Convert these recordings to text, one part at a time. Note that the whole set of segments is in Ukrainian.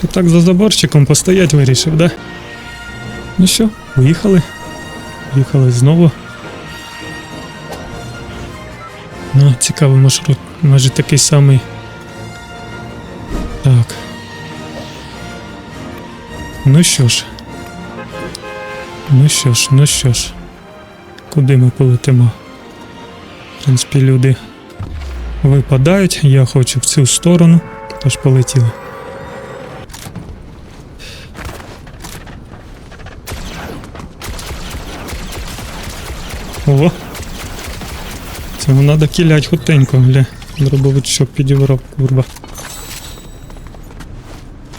Ти так за заборчиком постоять вирішив, да? Ну що, поїхали. Їхали знову. Ну, цікавий маршрут. Майже такий самий. Так. Ну що ж. Ну що ж, ну що ж. Куди ми полетимо? В принципі, люди випадають. Я хочу в цю сторону. Тож полетіли. О! Цього треба кілять хутенько, гля. Дробовичок підібрав, курва.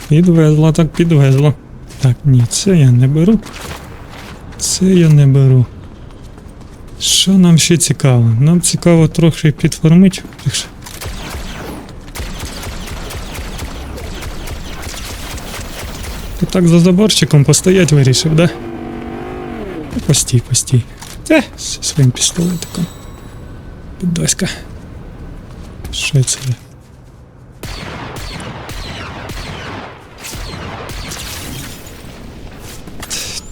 Підвезла, так підвезла. Так, ні, це я не беру. Це я не беру. Що нам ще цікаво? Нам цікаво трохи підформити. Ти так за заборчиком постоять вирішив, да? Постій, постій. Те, зі своїм пістолетиком. Підоська. Що це?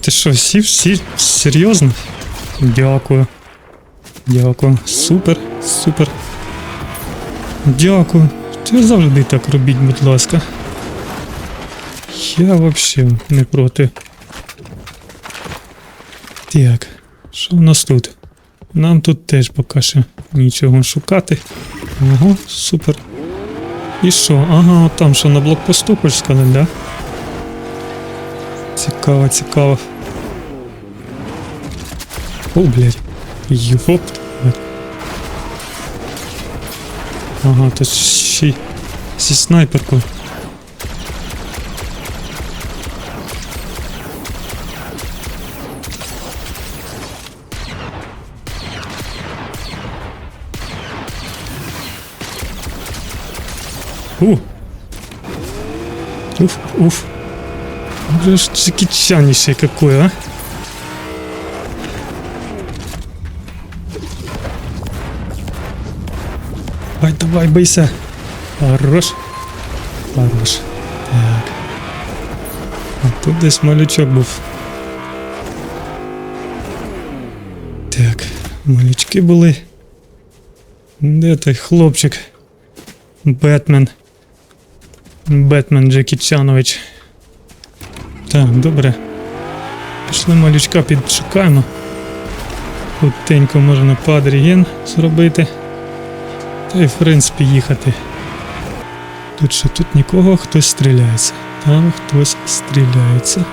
Ти що, сів? Сі? Серйозно? Дякую. Дякую. Супер, супер. Дякую. Ти завжди так робіть, будь ласка. Я взагалі не проти. Так, що в нас тут? Нам тут теж поки що нічого шукати. Ага, супер. І що? Ага, там що на блокпосту хочеш сказати, да? Цікаво, цікаво. О, блядь. Йоп. Ага, тут ще зі снайперкою. У. Уф, уф. Уже ж чекичанище какое, а? Давай, давай, бойся. Хорош. Хорош. Так. А тут десь малючок був. Так, малючки були. Де той хлопчик? Бетмен. Бетмен Джекі Чанович. Так, добре. Пішли малючка підшукаємо. Хутенько можна падрієн зробити. Та й в принципі їхати. Тут що, тут нікого, хтось стріляється. Там хтось стріляється.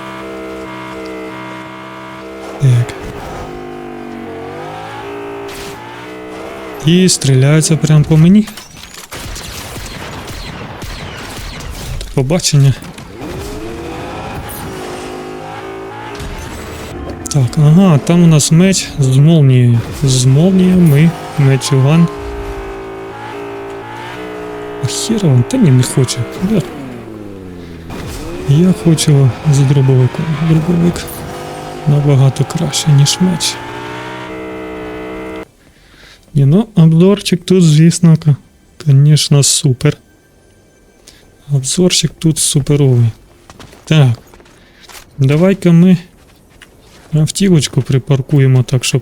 Так. І стріляються прямо по мені. Побачення. Так, ага, там у нас меч з молнією. З молнією ми мечуган. А хіра він, та ні, не хоче. Да. Я хочу з дробовиком. Дробовик набагато краще, ніж меч. Ні, ну, обзорчик тут, звісно, конечно, супер. Обзорчик тут суперовий. Так. Давай-ка ми автівочку припаркуємо так, щоб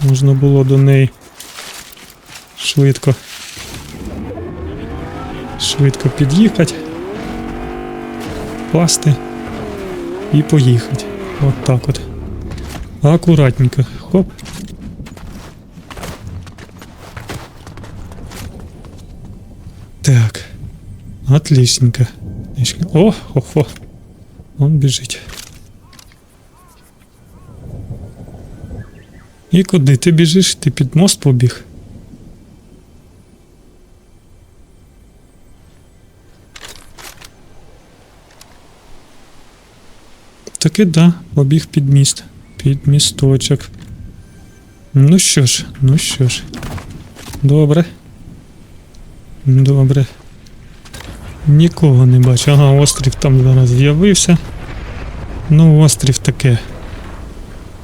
можна було до неї швидко. Швидко під'їхати. Пасти і поїхати. От так от. Акуратненько. Хоп. Так. Отличненько. О, хо-хо. Он біжить. І куди ти біжиш? Ти під мост побіг? Таки да, побіг під міст. Під місточок. Ну що ж, ну що ж. Добре. Добре. Нікого не бачу. Ага, острів там зараз з'явився. Ну, острів таке.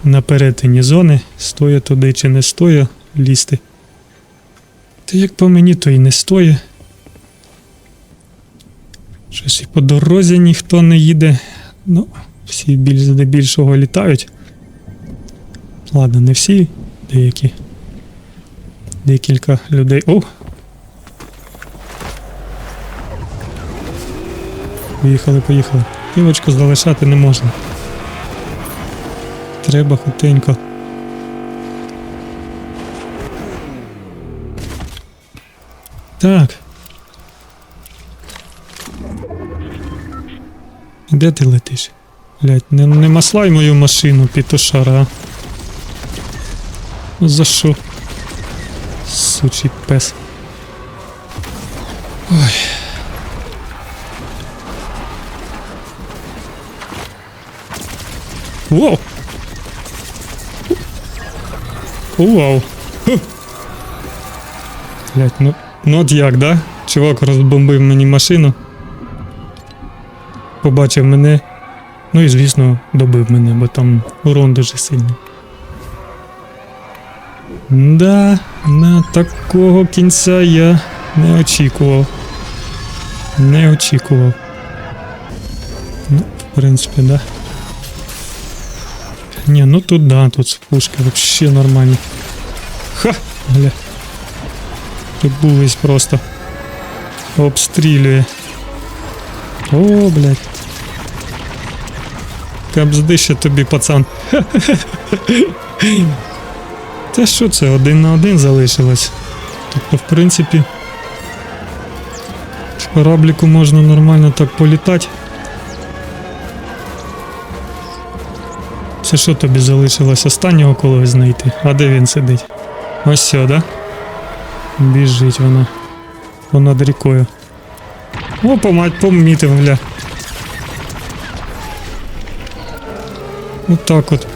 На перетині зони. Стоя туди чи не стоя лізти. Та як по мені, то і не стоє. Щось і по дорозі ніхто не їде. Ну, всі більш здебільшого літають. Ладно, не всі, деякі. Декілька людей. О! Поїхали, поїхали. Півочку залишати не можна. Треба хутенько. Так. Де ти летиш? Блять, не, не маслай мою машину, пітушара. Ну за що? Сучий пес. Ой. Вау! Ху. Блять, ну, ну от як, да? Чувак розбомбив мені машину. Побачив мене. Ну і звісно, добив мене, бо там урон дуже сильний. Да, на такого кінця я не очікував. Не очікував. Ну, в принципі, да. Ні, ну тут да, тут з пушки вообще нормально. Ха! Бля. Прибулись просто. Обстрілює. О, блядь. Кабзди ще тобі, пацан. Та що це, один на один залишилось? Тобто, в принципі, в корабліку можна нормально так політати. Це що тобі залишилось останнього коло знайти? А де він сидить? Ось сюди. да? Біжить вона. Понад рікою. О, помать, помітив, гля. Отак от.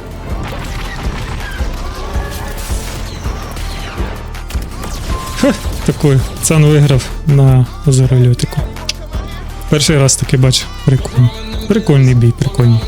Ха, такой. Пацан виграв на озерольотику. Перший раз таки бачу. Прикольно. Прикольний бій, прикольний.